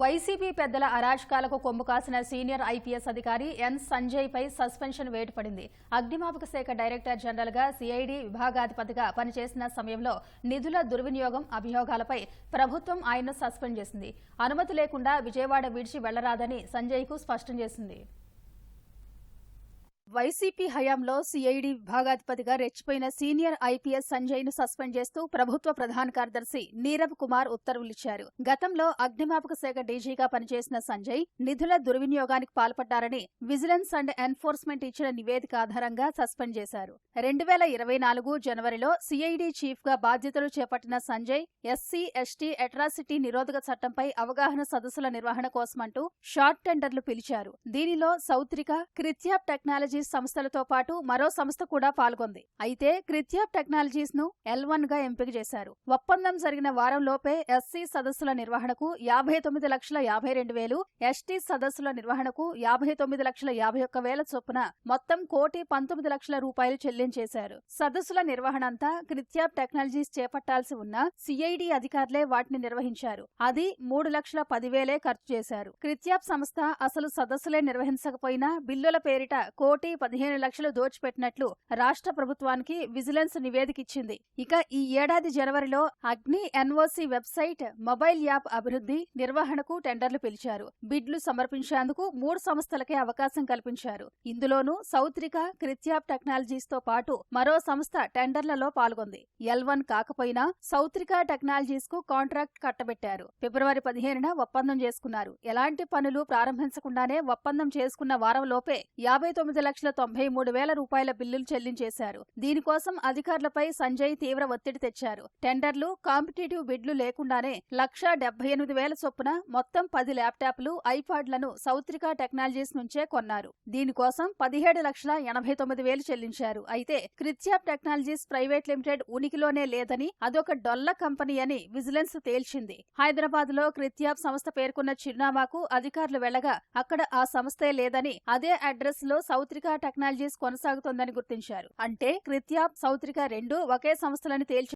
YCP పెద్దల అరాచకాలకు కొమ్ము కాసిన సీనియర్ ఐపీఎస్ అధికారి ఎన్ సంజయ్ పై సస్పెన్షన్ వేటు పడింది అగ్నిమాపక శాఖ డైరెక్టర్ జనరల్గా సిఐడి విభాగాధిపతిగా పనిచేసిన సమయంలో నిధుల దుర్వినియోగం అభియోగాలపై ప్రభుత్వం ఆయన్ను సస్పెండ్ చేసింది. అనుమతి లేకుండా విజయవాడ విడిచి వెళ్ళరాదని సంజయ్కు స్పష్టం చేసింది. వైసీపీ హయాంలో సిఐడి విభాగాధిపతిగా రెచ్చిపోయిన సీనియర్ ఐపీఎస్ సంజయ్ను సస్పెండ్ చేస్తూ ప్రభుత్వ ప్రధాన కార్యదర్శి నీరబ్ కుమార్ ఉత్తర్వులిచ్చారు గతంలో అగ్నిమాపక శాఖ డీజీగా పనిచేసిన సంజయ్ నిధుల దుర్వినియోగానికి పాల్పడ్డారని విజిలెన్స్ అండ్ ఎన్ఫోర్స్మెంట్ ఇచ్చిన నివేదిక ఆధారంగా సస్పెండ్ చేశారు. రెండు వేల ఇరవై నాలుగు జనవరిలో సిఐడి చీఫ్గా బాధ్యతలు చేపట్టిన సంజయ్ ఎస్సీ ఎస్టీ అట్రాసిటీ నిరోధక చట్టంపై అవగాహన సదస్సుల నిర్వహణ కోసమంటూ షార్ట్ టెండర్లు పిలిచారు. దీనిలో సౌత్రిక క్రిత్యాప్ టెక్నాలజీస్ సంస్థలతో పాటు మరో సంస్థ కూడా పాల్గొంది. అయితే క్రిత్యాప్ టెక్నాలజీస్ను ఎల్ వన్గా ఎంపిక చేశారు. ఒప్పందం జరిగిన వారం లోపే ఎస్సీ సదస్సుల నిర్వహణకు యాభై తొమ్మిది లక్షల యాభై రెండు వేలు ఎస్టీ సదస్సుల నిర్వహణకు యాభై తొమ్మిది లక్షల యాభై ఒక్క వేల చొప్పున మొత్తం కోటి పంతొమ్మిది లక్షల రూపాయలు చెల్లించేశారు. సదస్సుల నిర్వహణ అంతా క్రిత్యాప్ టెక్నాలజీస్ చేపట్టాల్సి ఉన్న సిఐడి అధికారులే వాటిని నిర్వహించారు. అది మూడు లక్షల పదివేలే ఖర్చు చేశారు. క్రిత్యాప్ సంస్థ అసలు సదస్సులే నిర్వహించకపోయినా బిల్లుల పేరిట కోటి పదిహేను లక్షలు దోచిపెట్టినట్లు రాష్ట్ర ప్రభుత్వానికి విజిలెన్స్ నివేదిక ఇచ్చింది. ఇక ఈ ఏడాది జనవరిలో అగ్ని ఎన్ఓసి వెబ్సైట్ మొబైల్ యాప్ అభివృద్ధి నిర్వహణకు టెండర్లు పిలిచారు. బిడ్లు సమర్పించేందుకు మూడు సంస్థలకే అవకాశం కల్పించారు. ఇందులోనూ సౌత్రిక క్రిత్యాప్ టెక్నాలజీస్తో పాటు మరో సంస్థ టెండర్లలో పాల్గొంది. ఎల్ వన్ కాకపోయినా సౌత్రిక టెక్నాలజీస్కు కాంట్రాక్ట్ కట్టబెట్టారు. ఫిబ్రవరి పదిహేనున ఒప్పందం చేసుకున్నారు. ఎలాంటి పనులు ప్రారంభించకుండానే ఒప్పందం చేసుకున్న వారంలోపే యాభై తొమ్మిది లక్షల తొంభై మూడు వేల రూపాయల బిల్లులు చెల్లించేశారు. దీనికోసం అధికారులపై సంజయ్ తీవ్ర ఒత్తిడి తెచ్చారు. టెండర్లు కాంపిటేటివ్ బిడ్లు లేకుండానే లక్షా డెబ్బై ఎనిమిది వేల చొప్పున మొత్తం పది ల్యాప్టాప్లు ఐపాడ్లను సౌత్రిక టెక్నాలజీస్ నుంచే కొన్నారు. దీనికోసం పదిహేడు లక్షల ఎనభై తొమ్మిది వేలు చెల్లించారు. అయితే క్రిత్యాప్ టెక్నాలజీస్ ప్రైవేట్ లిమిటెడ్ ఉనికిలోనే లేదని అదొక డొల్ల కంపెనీ అని విజిలెన్స్ తేల్చింది. హైదరాబాద్లో క్రిత్యాప్ సంస్థ పేర్కొన్న చిరునామాకు అధికారులు వెళ్ళగా అక్కడ ఆ సంస్థే లేదని అదే అడ్రస్లో సౌత్రిక టెక్నాలజీస్ కొనసాగుతోందని గుర్తించారు. అంటే క్రిత్యాప్ సౌత్రిక రెండు ఒకే సంస్థలని తేల్చి